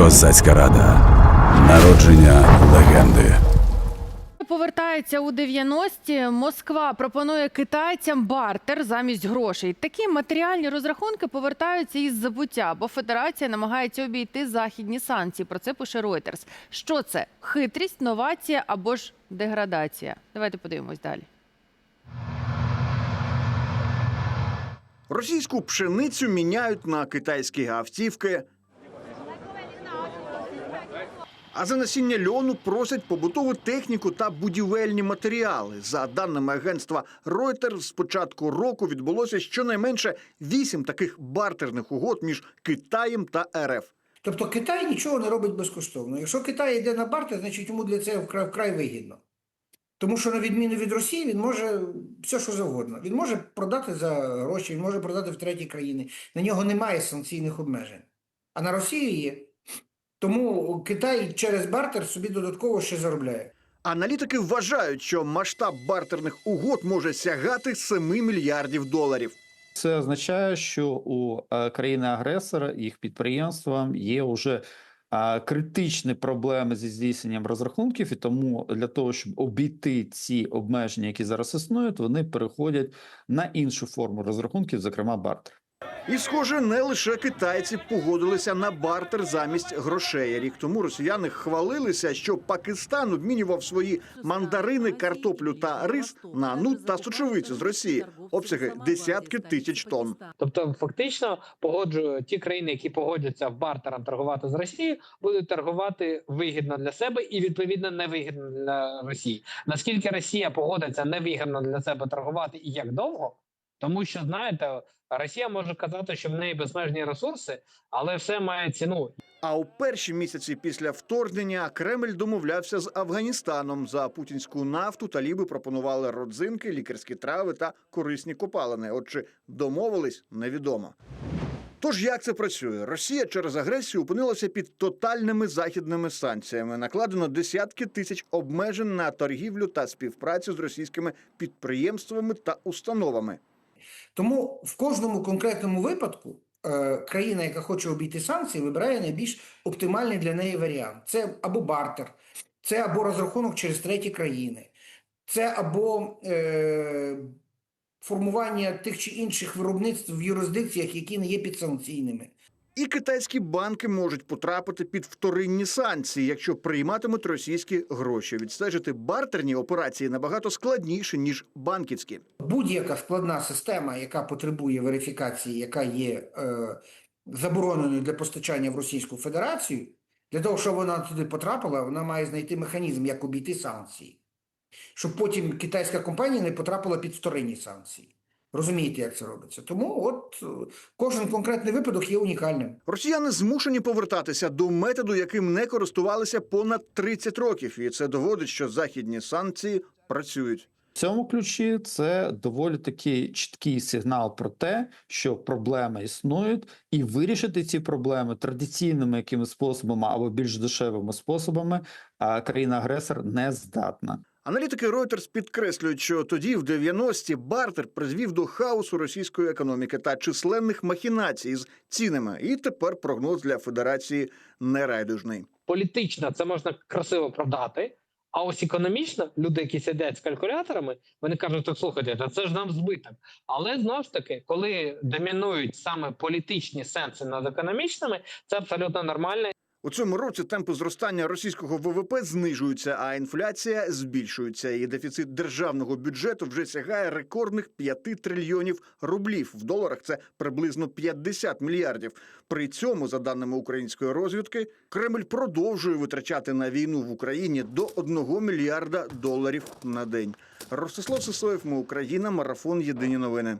Козацька рада. Народження легенди. Повертається у 90-ті. Москва пропонує китайцям бартер замість грошей. Такі матеріальні розрахунки повертаються із забуття, бо федерація намагається обійти західні санкції. Про це пише Reuters. Що це? Хитрість, новація або ж деградація? Давайте подивимось далі. Російську пшеницю міняють на китайські автівки. А за насіння льону просять побутову техніку та будівельні матеріали. За даними агентства Reuters, з початку року відбулося щонайменше вісім таких бартерних угод між Китаєм та РФ. Тобто Китай нічого не робить безкоштовно. Якщо Китай йде на бартер, значить йому для цього вкрай, вкрай вигідно. Тому що, на відміну від Росії, він може все, що завгодно. Він може продати за гроші, він може продати в треті країни. На нього немає санкційних обмежень. А на Росію є. Тому Китай через бартер собі додатково ще заробляє. Аналітики вважають, що масштаб бартерних угод може сягати 7 мільярдів доларів. Це означає, що у е, країни-агресора їх підприємствам є вже е, критичні проблеми зі здійсненням розрахунків, і тому для того, щоб обійти ці обмеження, які зараз існують, вони переходять на іншу форму розрахунків, зокрема бартер. І, схоже, не лише китайці погодилися на бартер замість грошей. Рік тому росіяни хвалилися, що Пакистан обмінював свої мандарини, картоплю та рис на нут та сочевиці з Росії. Обсяги десятки тисяч тонн. Тобто, фактично, погоджую ті країни, які погодяться в бартером торгувати з Росією, будуть торгувати вигідно для себе і відповідно невигідно для Росії. Наскільки Росія погодиться невигідно для себе торгувати і як довго? Тому що знаєте, Росія може казати, що в неї безмежні ресурси, але все має ціну. А у перші місяці після вторгнення Кремль домовлявся з Афганістаном за путінську нафту. Таліби пропонували родзинки, лікарські трави та корисні копалини. От чи домовились, невідомо. Тож як це працює? Росія через агресію опинилася під тотальними західними санкціями. Накладено десятки тисяч обмежень на торгівлю та співпрацю з російськими підприємствами та установами. Тому в кожному конкретному випадку е, країна, яка хоче обійти санкції, вибирає найбільш оптимальний для неї варіант. Це або бартер, це або розрахунок через треті країни, це або е, формування тих чи інших виробництв в юрисдикціях, які не є підсанкційними. І китайські банки можуть потрапити під вторинні санкції, якщо прийматимуть російські гроші. Відстежити бартерні операції набагато складніше ніж банківські. Будь-яка складна система, яка потребує верифікації, яка є е, забороненою для постачання в Російську Федерацію, для того, щоб вона туди потрапила, вона має знайти механізм, як обійти санкції, щоб потім китайська компанія не потрапила під вторинні санкції. Розумієте, як це робиться? Тому от е, кожен конкретний випадок є унікальним. Росіяни змушені повертатися до методу, яким не користувалися понад 30 років, і це доводить, що західні санкції працюють. В цьому ключі це доволі такий чіткий сигнал про те, що проблеми існують, і вирішити ці проблеми традиційними якимись способами або більш дешевими способами а країна-агресор не здатна. Аналітики Reuters підкреслюють, що тоді, в 90-ті, бартер призвів до хаосу російської економіки та численних махінацій з цінами. І тепер прогноз для Федерації нерайдужний. Політично це можна красиво продати. А ось економічно люди, які сидять з калькуляторами, вони кажуть: так слухайте, та це ж нам збиток. Але знову ж таки, коли домінують саме політичні сенси над економічними, це абсолютно нормально. У цьому році темпи зростання російського ВВП знижуються, а інфляція збільшується. І дефіцит державного бюджету вже сягає рекордних 5 трильйонів рублів. В доларах це приблизно 50 мільярдів. При цьому, за даними української розвідки, Кремль продовжує витрачати на війну в Україні до 1 мільярда доларів на день. Ростислав Сисоєв, ми Україна, марафон Єдині новини.